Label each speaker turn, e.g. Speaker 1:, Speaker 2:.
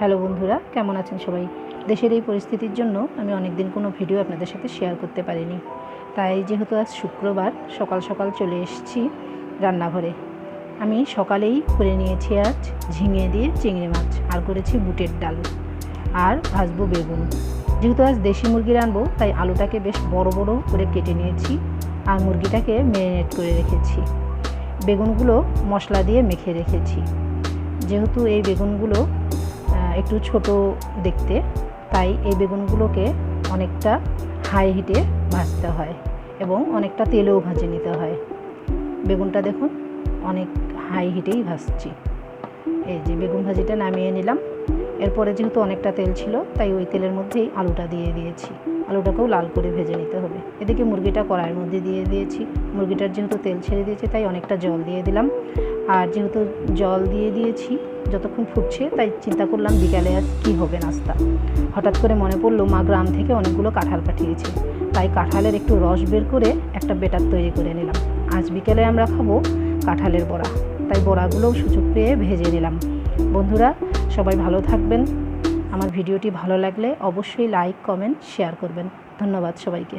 Speaker 1: Hello বন্ধুরা, কেমন আছেন সবাই? দেশের এই পরিস্থিতির জন্য আমি অনেক দিন কোনো ভিডিও আপনাদের সাথে শেয়ার করতে পারিনি। তাই যেহেতু আজ শুক্রবার, সকাল সকাল চলে এসেছি রান্নাঘরে। আমি সকালেই করে নিয়েছি আজ ঝিঙে দিয়ে চিংড়ি মাছ, আর করেছি বুটের ডাল, আর ভাজবো বেগুন। যেহেতু আজ দেশি মুরগি রানবো তাই আলুটাকে বেশ বড় বড় করে কেটে নিয়েছি, আর মুরগিটাকে ম্যারিনেট করে রেখেছি। বেগুনগুলো মশলা দিয়ে মেখে রেখেছি। যেহেতু এই বেগুনগুলো একটু ছোট দেখতে, তাই এই বেগুনগুলোকে অনেকটা হাই হিটে ভাজতে হয় এবং অনেকটা তেলেও ভাজে নিতে হয়। বেগুনটা দেখুন, অনেক হাই হিটেই ভাজছি। এই যে বেগুন ভাজিটা নামিয়ে নিলাম। এরপরে যেহেতু অনেকটা তেল ছিল, তাই ওই তেলের মধ্যেই আলুটা দিয়ে দিয়েছি। আলুটাকেও লাল করে ভেজে নিতে হবে। এদিকে মুরগিটা কড়াইয়ের মধ্যে দিয়ে দিয়েছি। মুরগিটার যেহেতু তেল ছেড়ে দিয়েছে, তাই অনেকটা জল দিয়ে দিলাম। আর যেহেতু জল দিয়ে দিয়েছি, যতক্ষণ ফুটছে, তাই চিন্তা করলাম বিকালে আজ কী হবে নাস্তা। হঠাৎ করে মনে পড়ল, মা গ্রাম থেকে অনেকগুলো কাঁঠাল পাঠিয়েছে। তাই কাঁঠালের একটু রস বের করে একটা বেটার তৈরি করে নিলাম। আজ বিকেলে আমরা খাব কাঁঠালের বড়া। তাই বড়াগুলোও সুযোগ পেয়ে ভেজে নিলাম। বন্ধুরা সবাই ভালো থাকবেন। আমার ভিডিওটি ভালো লাগলে অবশ্যই লাইক কমেন্ট শেয়ার করবেন। ধন্যবাদ সবাইকে।